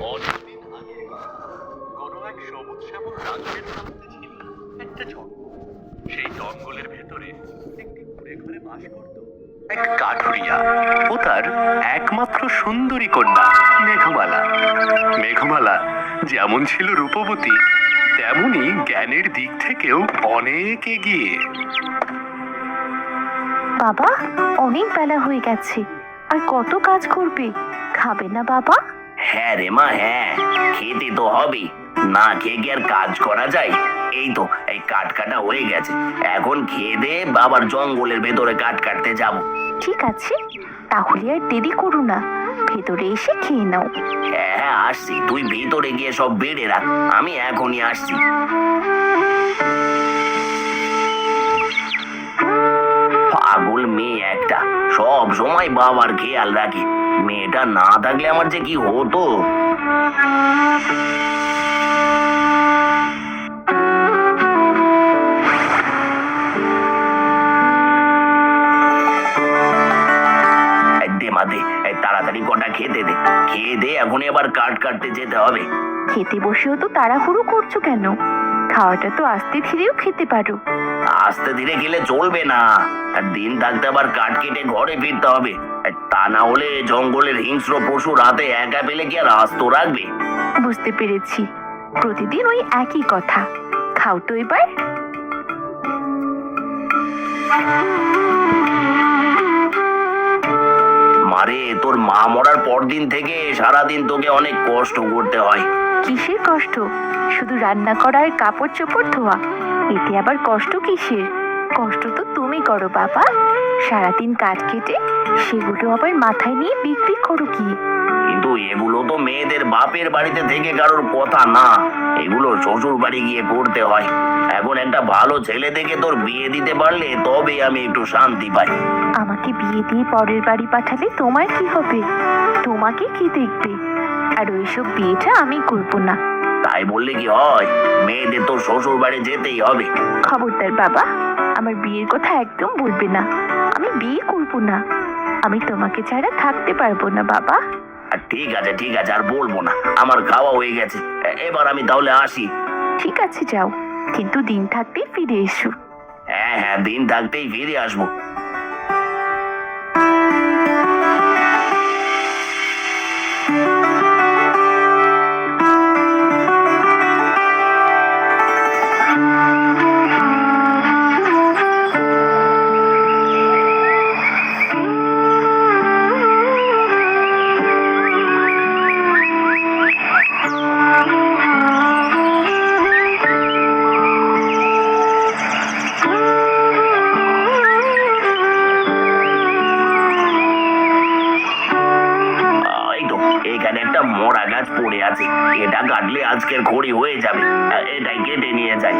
অনেকদিন আগে কোনো এক সবুজ শ্যামল রাজ্যের মধ্যে ছিল। একটা জঙ্গল। সেই জঙ্গলের ভেতরে একটি ঘুরে ঘুরে বাস করত এক কাঠুরিয়া। ও তার একমাত্র সুন্দরী কন্যা, মেঘমালা। মেঘমালা যেমন ছিল রূপবতী, তেমনি জ্ঞানের দিক থেকেও অনেক এগিয়ে। বাবা, অনেক বেলা হয়ে গেছে। আর কত কাজ করবে? খাবে না বাবা? হ্যাঁ রে মা হ্যাঁ। খেতে তো হবে না খেয়ে কি আর কাজ করা যায়? এই তো এই কাঠ কাটা হয়ে গেছে। এখন খেয়ে দে আবার জঙ্গলের ভেতরে কাঠ কাটতে যাব। ঠিক আছে। তাহলে আর দেরি করো না। ভেতরে এসে খেয়ে নাও। হ্যাঁ হ্যাঁ আসছি। তুই ভেতরে গিয়ে সব বেড়ে রাখ। আমি এখনই আসছি। পাগল মেয়ে একটা। সব সময় বাবার খেয়াল রাখে। মেয়েটা না থাকলে আমার যে কি হতো? দে তাড়াতাড়ি কটা খেতে দে। খেয়ে দে এখন এবার কাট কাটতে যেতে হবে। খেতে বসেও তো তাড়াহুড়ো করছ কেন? খাওয়াটা তো আস্তে ধীরেও খেতে পারো। আস্তে ধীরে গেলে চলবে না। আর দিন থাকতে আবার কাঠ কেটে ঘরে ফিরতে হবে। তা না হলে জঙ্গলের হিংস্র পশু রাতে একা পেলে কি আর আস্ত রাখবে? বুঝতে পেরেছি। প্রতিদিন ওই একই কথা। খাও তো এবার। মারে তোর মা মরার পর দিন থেকে সারাদিন তোকে অনেক কষ্ট করতে হয়। কিসের কষ্ট? শুধু রান্না করা আর কাপড় চোপড় ধোয়া। এতে আবার কষ্ট কিসের? কষ্ট তো তুমি করো বাবা। সারাদিন কাঠ কেটে সেগুলো আবার মাথায় নিয়ে বিক্রি করো কি? কিন্তু এগুলো তো মেয়েদের বাপের বাড়িতে থেকে কারোর কথা না। এগুলো শ্বশুর বাড়ি গিয়ে করতে হয়। এখন একটা ভালো ছেলে দেখে তোর বিয়ে দিতে পারলে তবে আমি একটু শান্তি পাই। আমাকে বিয়ে দিয়ে পরের বাড়ি পাঠালে তোমার কি হবে? তোমাকে কি দেখবে? আর ওইসব বিয়েটা আমি করব না। তাই বললে কি হয়? মেয়েদের তো শ্বশুর বাড়ি যেতেই হবে। খবরদার বাবা আমার বিয়ের কথা একদম বলবে না। আমি বিয়ে করব না। আমি তোমাকে ছাড়া থাকতে পারব না বাবা। আর ঠিক আছে ঠিক আছে আর বলব না। আমার খাওয়া হয়ে গেছে। এ- এবার আমি তাহলে আসি। ঠিক আছে যাও। কিন্তু দিন থাকতেই ফিরে এসো। হ্যাঁ হ্যাঁ দিন থাকতেই ফিরে আসব। গাছ পড়ে আছে। এটা কাটলে আজকের খড়ি হয়ে যাবে। এটাই কেটে নিয়ে যাই।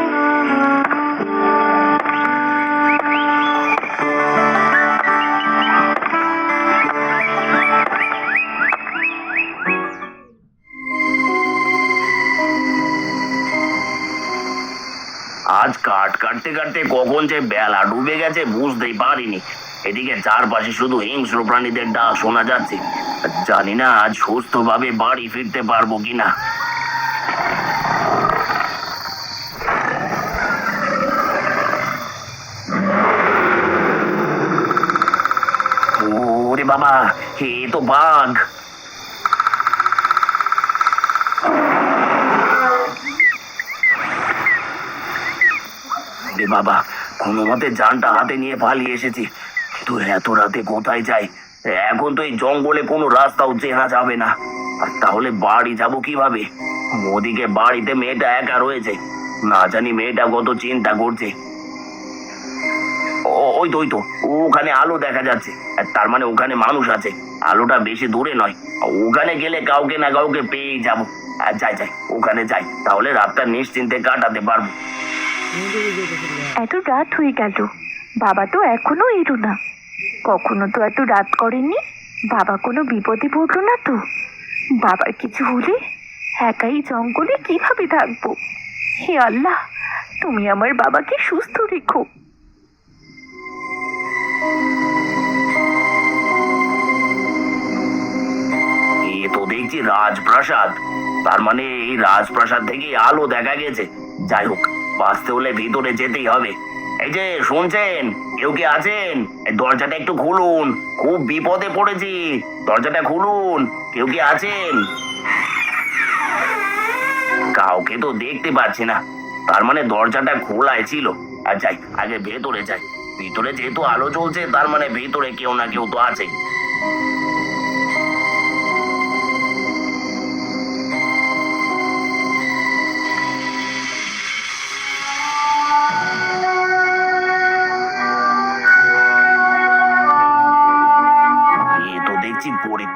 আজ কাট কাটতে কাটতে কখন যে বেলা ডুবে গেছে, বুঝতেই পারিনি। এদিকে চারপাশে শুধু হিংস্র প্রাণীদের ডাক শোনা যাচ্ছে। জানি না আজ সুস্থভাবে বাড়ি ফিরতে পারব কিনা। ওরে বাবা, এ তো বাঘ। বাবা কোনো মতে জানটা হাতে নিয়ে পালিয়ে এসেছি। কিন্তু এত রাতে কোথায় যাই? এখন তো এই জঙ্গলে কোনো রাস্তাও চেনা যাবে না। আর তাহলে বাড়ি যাব কীভাবে? মোদিকে বাড়িতে মেয়েটা একা রয়েছে। না জানি মেয়েটা কত চিন্তা করছে। ওই তো ওই তো, ওখানে আলো দেখা যাচ্ছে। তার মানে ওখানে মানুষ আছে। আলোটা বেশি দূরে নয়। ওখানে গেলে কাউকে না কাউকে পেয়েই যাব। যাই যাই, ওখানে যাই। তাহলে রাতটা নিশ্চিন্তে কাটাতে পারব। এত রাত হয়ে গেল। বাবা তো এখনও এলো না। কখনো তো এত রাত করেননি। বাবা কোনো বিপদে পড়ল না তো। বাবার কিছু হলে একাই জঙ্গলে কীভাবে থাকব? হে আল্লাহ, তুমি আমার বাবাকে সুস্থ রেখো। এ তো দেখি দেখছি রাজপ্রাসাদ। তার মানে এই রাজপ্রাসাদ থেকে আলো দেখা গেছে। যাই হোক, বাঁচতে হলে ভিতরে যেতেই হবে। এই যে শুনছেন, কেউ কি আছেন? এই দরজাটা একটু খুলুন, খুব বিপদে পড়েছি। দরজাটা খুলুন, কেউ কি আছেন? কাউকে তো দেখতে পাচ্ছি না। তার মানে দরজাটা খোলায় ছিল। আর যাই, আগে ভেতরে যাই। ভিতরে যেহেতু আলো জ্বলছে, তার মানে ভিতরে কেউ না কেউ তো আছে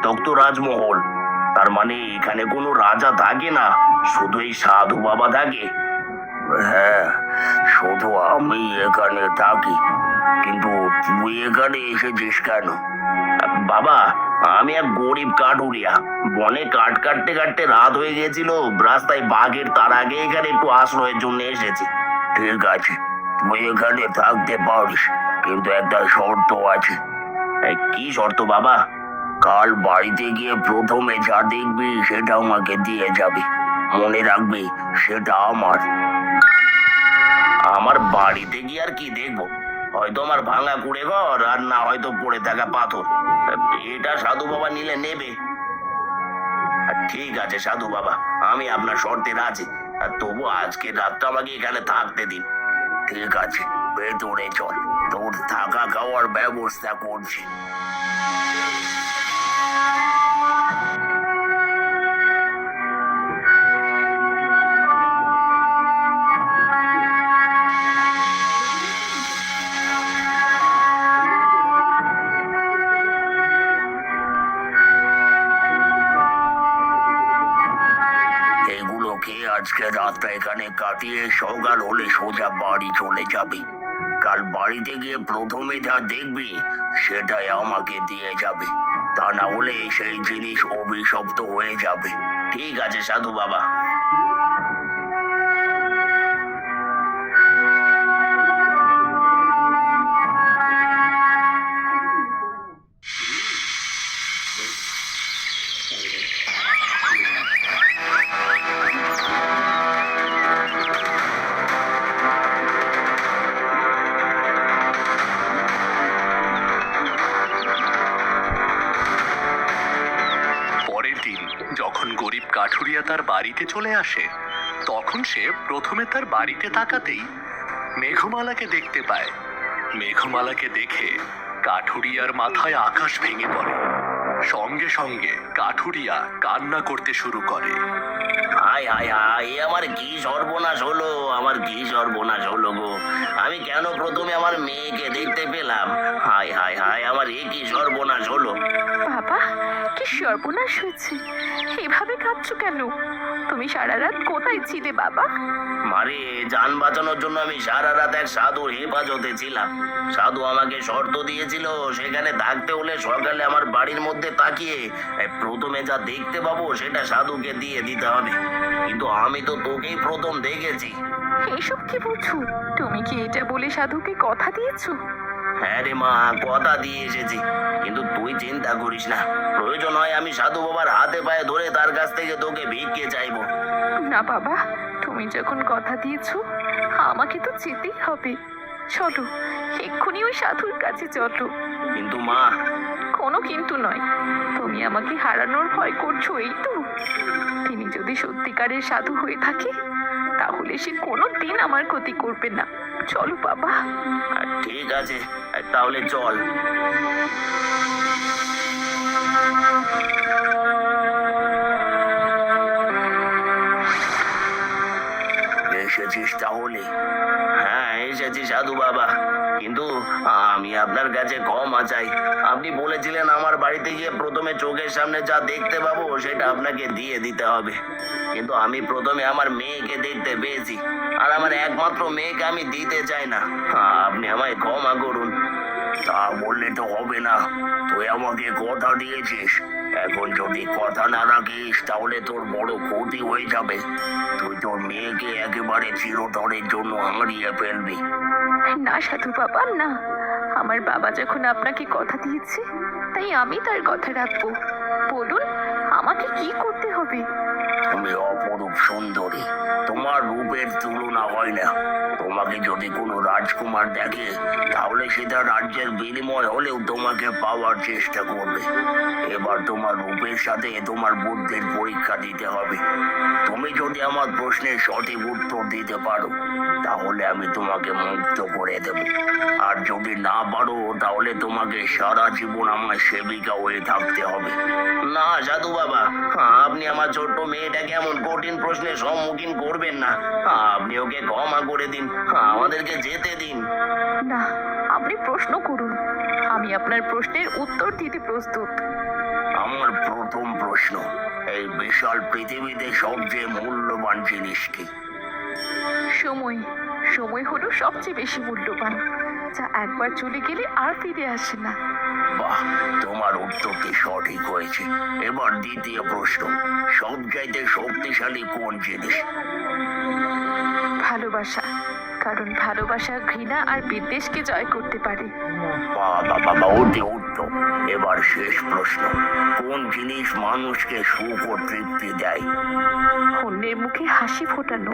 পরিত্যক্ত রাজমহল। তার মানে এখানে কোনো রাজা থাকে না শুধু এই সাধু বাবা থাকে হ্যাঁ শুধু আমি এখানে থাকি, কিন্তু তুই এখানে এসেছিস কেন? বাবা, আমি এক গরিব কাঠুরিয়া। বনে কাঠ কাটতে কাটতে রাত হয়ে গেছিল রাস্তায় বাঘের তার আগে এখানে একটু আশ্রয়ের জন্য এসেছি। ঠিক আছে, তুই এখানে থাকতে পারিস, কিন্তু একটা শর্ত আছে। কি শর্ত বাবা? কাল বাড়িতে গিয়ে প্রথমে যা দেখবি সেটা আমাকে দিয়ে যাবি। মনে রাখবি, সেটা আমার। আমার বাড়িতে গিয়ে আর কি দেখব? হয়তো আমার ভাঙা কুড়ে ঘর আর না হয়তো পড়ে থাকা পাথর। এটা সাধু বাবা নিলে নেবে। ঠিক আছে সাধু বাবা, আমি আপনার শর্তে রাজি। আর তবু আজকে রাতটা আমাকে এখানে থাকতে দিন। ঠিক আছে, ভেতরে চল। তোর থাকা খাওয়ার ব্যবস্থা করছি। আজকে রাতটা এখানে কাটিয়ে সকাল হলে সোজা বাড়ি চলে যাবি। কাল বাড়িতে গিয়ে প্রথমে যা দেখবি, সেটাই আমাকে দিয়ে যাবে। তা না হলে সেই জিনিস অভিশপ্ত হয়ে যাবে। ঠিক আছে সাধু বাবা। তার বাড়িতে চলে আসে। তখন সে প্রথমে তার বাড়িতে তাকাতেই মেঘমালাকে দেখতে পায়। মেঘমালাকে দেখে কাঠুরিয়ার মাথায় আকাশ ভেঙে পড়ে। সঙ্গে সঙ্গে কাঠুরিয়া কান্না করতে শুরু করে। হায় হায় হায় আমার কি সর্বনাশ হলো? আমার কি সর্বনাশ হলো গো? আমি কেন প্রথমে আমার মেয়েকে দেখতে পেলাম? হায় হায় হায় আমার এ কি সর্বনাশ হলো? বাবা কি সর্বনাশ হয়েছে। এভাবে কাঁদছো কেন? তুমি সারা রাত কোথায় ছিলে বাবা? মারে যান বাঁচানোর জন্য আমি সারা রাত এক সাধুর হেফাজতে ছিলাম। সাধু আমাকে শর্ত দিয়েছিল সেখানে থাকতে হলে সকালে আমার বাড়ির মধ্যে তাকিয়ে প্রথমে যা দেখতে পাবো সেটা সাধুকে দিয়ে দিতে হবে। কিন্তু আমি তো তোকেই প্রথম দেখেছি। এইসব কি বলছো? তুমি কি এটা বলে সাধুকে কথা দিয়েছ? হ্যাঁ রে মা কথা দিয়ে এসেছি। কিন্তু তুই চিন্তা করিস না। প্রয়োজন হয় আমি সাধু বাবার হাতে পায়ে ধরে তার কাছ থেকে তোকে ভিক্ষে চাইব। না বাবা তুমি যখন কথা দিয়েছ আমাকে তো যেতেই হবে। চলো এক্ষুনি ওই সাধুর কাছে চলো। কিন্তু মা। কোনো কিন্তু নয় তুমি আমাকে হারানোর ভয় করছ এই তো। তিনি যদি সত্যিকারের সাধু হয়ে থাকে তাহলে সে কোনো দিন আমার ক্ষতি করবে না। চলো বাবা। ঠিক আছে তাহলে চল। এসেছিস তাহলে? হ্যাঁ এসেছি সাধু বাবা। কিন্তু, আমি আপনার কাছে ক্ষমা চাই। আপনি বলেছিলেন আমার বাড়িতে গিয়ে প্রথমে চোখের সামনে যা দেখতে পাবো, সেটা আপনাকে দিয়ে দিতে হবে। কিন্তু আমি প্রথমে আমার মেয়েকে দেখতে পেয়েছি। আর আমার একমাত্র মেয়েকে আমি দিতে চাই না। আপনি আমায় ক্ষমা করুন। তা বললে তো হবে না। তুই আমাকে কথা দিয়েছিস। এখন যদি কথা না রাখিস, তাহলে তোর বড় ক্ষতি হয়ে যাবে। তুই তোর মেয়েকে একেবারে চিরতরের জন্য হারিয়ে ফেলবি। না সাধু বাবা না, আমার বাবা যখন আপনাকে কথা দিয়েছে, তাই আমি তার কথা রাখব। বলুন, আমাকে কি করতে হবে? তুমি অপরূপ সুন্দরী, তোমার রূপের তুলনা হয় না। তোমাকে যদি কোনো রাজকুমার দেখে, তাহলে সেটা রাজ্যের বিনিময় হলেও তোমাকে পাওয়ার চেষ্টা করবে। এবার তোমার রূপের সাথে তোমার বুদ্ধির পরীক্ষা দিতে হবে। তুমি যদি আমার প্রশ্নের সঠিক উত্তর দিতে পারো তাহলে আমি তোমাকে মুক্ত করে দেব। আর যদি না পারো তাহলে তোমাকে সারা জীবন আমার সেবিকা হয়ে থাকতে হবে। না সাধু বাবা আপনি আমার ছোট্ট মেয়েটাকে এমন কঠিন প্রশ্নের সম্মুখীন করবেন না। আপনি ওকে ক্ষমা করে দিন আমাদেরকে যেতে দিন। না আপনি প্রশ্ন করুন। আমি আপনার প্রশ্নের উত্তর দিতে প্রস্তুত। আমার প্রথম প্রশ্ন এই বিশাল পৃথিবীতে সবচেয়ে মূল্যবান জিনিস কি? সময়। সময় হলো সবচেয়ে বেশি মূল্যবান যা একবার চলে গেলে আর ফিরে আসে না। বাহ তোমার উত্তরটি সঠিক হয়েছে। এবার দ্বিতীয় প্রশ্ন সবচাইতে শক্তিশালী কোন জিনিস? ভালোবাসা। কারণ ভালোবাসা ঘৃণা আর বিদ্বেষকে জয় করতে পারে। বাবা বাবা উত্তম। এবার শেষ প্রশ্ন। কোন জিনিস মানুষকে সুখ ও তৃপ্তি দেয়? অন্যের মুখে হাসি ফোটানো।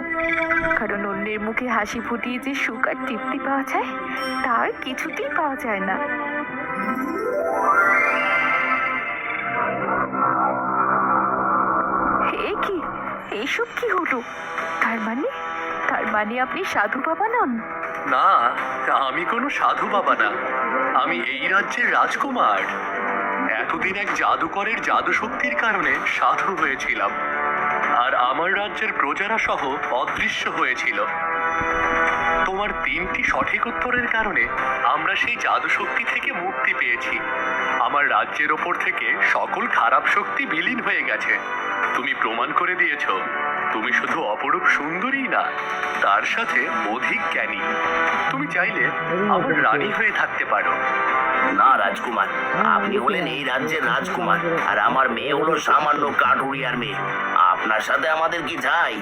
কারণ অন্যের মুখে হাসি ফুটিয়ে যে সুখ আর তৃপ্তি পাওয়া যায় তার কিছুতেই পাওয়া যায় না। এ কি? এইসব কি হলো? তার মানে তার মানে আপনি সাধু বাবা নন? না, আমি কোনো সাধু বাবা না। আমি এই রাজ্যের রাজকুমার। এতদিন এক জাদুকরের জাদু শক্তির কারণে সাধু হয়েছিলাম। আর আমার রাজ্যের প্রজারা সহ অদৃশ্য হয়েছিল। তোমার তিনটি সঠিক উত্তরের কারণে আমরা সেই জাদু শক্তি থেকে মুক্তি পেয়েছি। আমার রাজ্যের ওপর থেকে সকল খারাপ শক্তি বিলীন হয়ে গেছে। তুমি প্রমাণ করে দিয়েছ। তুমি শুধু অপরূপ সুন্দরী না, তার সাথে অধিক জ্ঞানী। তুমি চাইলে আমার রানী হয়ে থাকতে পারো। না, রাজকুমার। আপনি হলেন এই রাজ্যের রাজকুমার, আর আমার মেয়ে হলো সামান্য কাঠুরিয়ার মেয়ে। আপনার সাথে আমাদের কি চাই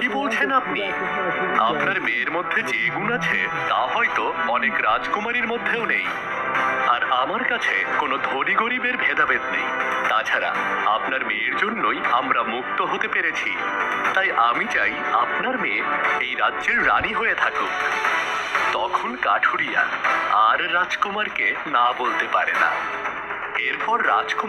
কি বলছেন আপনি? আপনার মেয়ের মধ্যে যে গুণ আছে, তা হয়তো অনেক রাজকুমারীর মধ্যেও নেই। আর আমার কাছে কোনো ধনী গরিবের ভেদাভেদ নেই। তাছাড়া আপনার মেয়ের জন্যই আমরা মুক্ত হতে পেরেছি। তাই আমি চাই আপনার মেয়ে এই রাজ্যের রানী হয়ে থাকুক। তখন কাঠুরিয়া আর রাজকুমারকে না বলতে পারে না। এরপর রাজকুমার